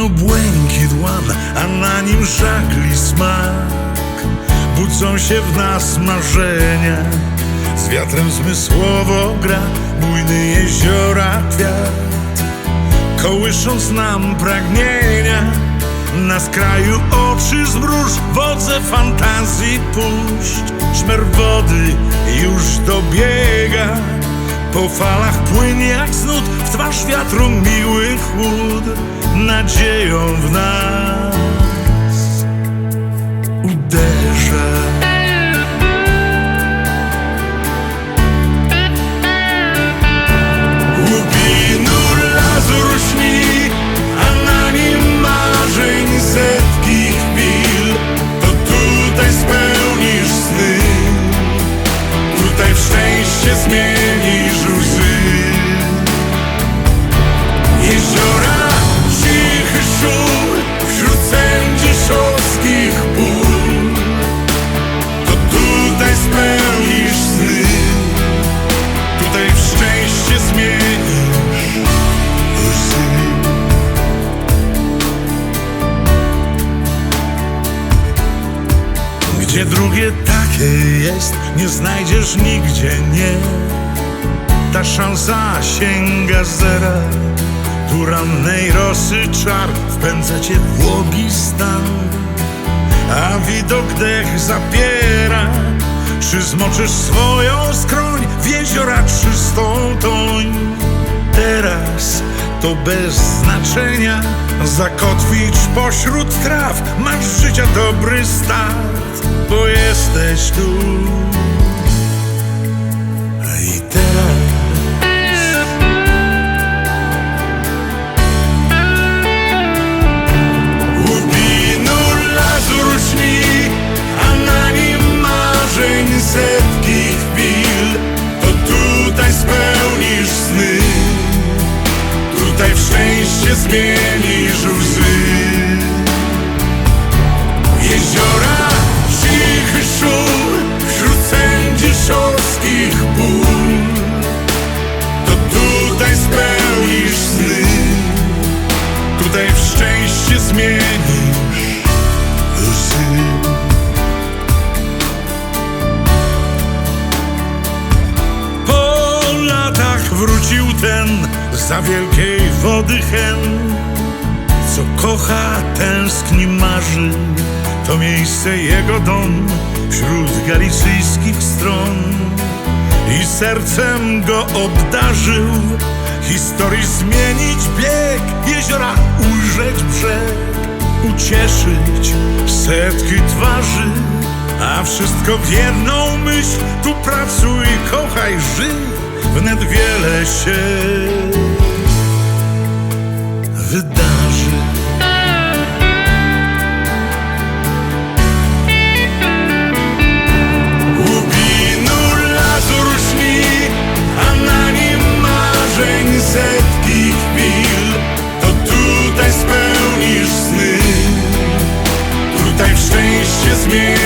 Jedno błękit łan, a na nim żagli smak. Budzą się w nas marzenia Z wiatrem zmysłowo gra bujny jeziora kwiat. Kołysząc nam pragnienia Na skraju oczy zmruż, wodze fantazji puść. Szmer wody już dobiega. Po falach płynie jak znud W twarz wiatru miły chłód Nadzieją w nas uderza Łubinu lazur śni, a na nim marzeń setki chwil. To tutaj spełnisz sny, tutaj w szczęście zmienisz Gdzie drugie takie jest, nie znajdziesz nigdzie, nie. Ta szansa sięga zera. Tu rannej rosy czar wpędza cię w błogi stan A widok dech zapiera Czy zmoczysz swoją skroń w jeziora czystą toń Teraz to bez znaczenia Zakotwić pośród traw Masz życia dobry Bo jesteś tu i teraz Łubinu lazur śni, setki chwil. To tutaj spełnisz sny, tutaj w szczęście zmienisz łzy. Jeziora, zmienisz łzy. Po latach wrócił ten za wielkiej wody hen, co kocha, tęskni, marzy. To miejsce jego dom wśród galicyjskich stron i sercem go obdarzył. Historii zmienić bieg, jeziora ujrzeć brzeg, ucieszyć setki twarzy, a wszystko w jedną myśl. Tu pracuj, kochaj, żyj, wnet wiele się wyda. me.